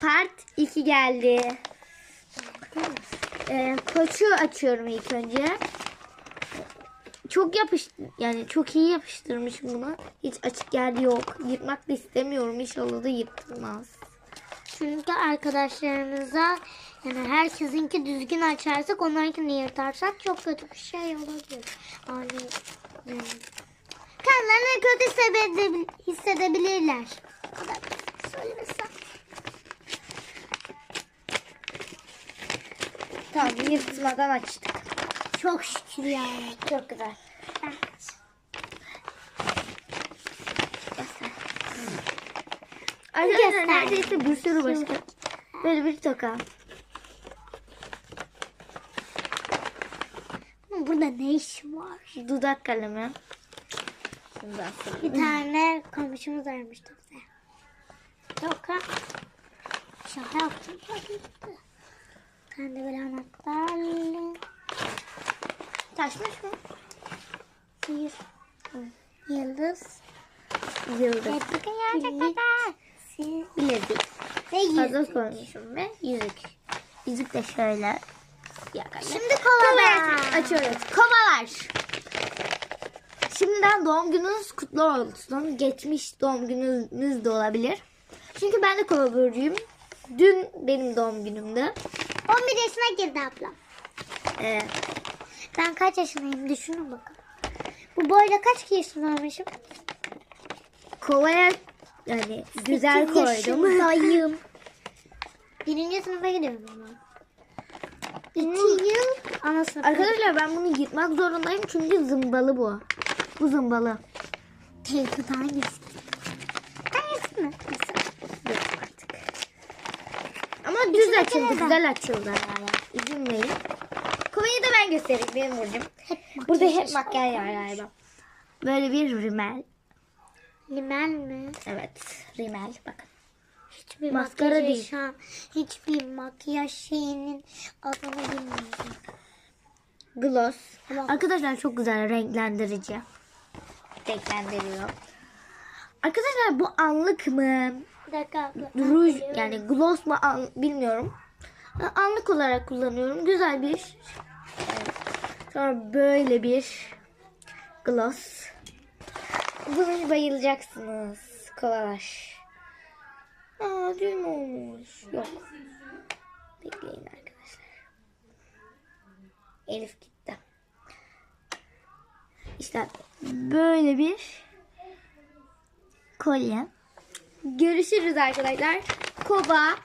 Part 2 geldi. Ee, koçu açıyorum ilk önce. Çok yapış yani çok iyi yapıştırmışım bunu. Hiç açık yer yok. Yırtmak da istemiyorum. İnşallah da yırtılmaz. Çünkü arkadaşlarımıza yani herkesinki düzgün açarsak onlarınkini yırtarsak çok kötü bir şey olabilir. Yani, yani kendilerini kötü hissedebil- hissedebilirler. Bu kadar söylemesem. Tamam yırtmadan açtık. Çok şükür yani. Çok güzel. Arkadaşlar neredeyse bir sürü başka. Böyle bir toka. Burada ne iş var? Dudak kalemi. Bir tane komşumuz aramıştı bize. Yok ha. Şaka yaptım. Tane de böyle anahtarlı. Taşmış mı? Bir yıldız. Yıldız. Gerçekten gerçekten. Bilezik. Ve Fazla yüzük. koymuşum ve yüzük. Yüzük de şöyle. Şimdi kovalar. açıyoruz. Kovalar. Şimdiden doğum gününüz kutlu olsun. Geçmiş doğum gününüz de olabilir. Çünkü ben de kova burcuyum. Dün benim doğum günümdü. 11 yaşına girdi ablam. Ee, Ben kaç yaşındayım düşünün bakın. Bu boyla kaç yaşındaymışım? kovaya yani güzel Sekiz koydum. yaşındayım. Birinci sınıfa gidiyorum ama. İki yıl ana sınıfa. Arkadaşlar ben bunu yırtmak zorundayım çünkü zımbalı bu. Bu zımbalı. Teyze hangisi? Hangisi mi? Yok artık. İçine açıldı, güzel açıldı. Üzülmeyin. Kovayı da ben göstereyim benim burcum. Hep Burada hep makyaj var galiba. Böyle bir rimel. Limel mi? Evet, rimel. Bakın. Hiçbir Maskara makyaj değil. An hiçbir makyaj şeyinin adını bilmiyorum. Gloss. Tamam. Arkadaşlar çok güzel renklendirici. Renklendiriyor. Arkadaşlar bu anlık mı? Dakika. Ruj yani gloss mu an- bilmiyorum. Anlık olarak kullanıyorum. Güzel bir. Evet. Sonra böyle bir gloss. Bunu bayılacaksınız. Kovalar. Aa düğüm olmuş. Yok. Bekleyin arkadaşlar. Elif gitti. İşte böyle bir kolye. Görüşürüz arkadaşlar. Koba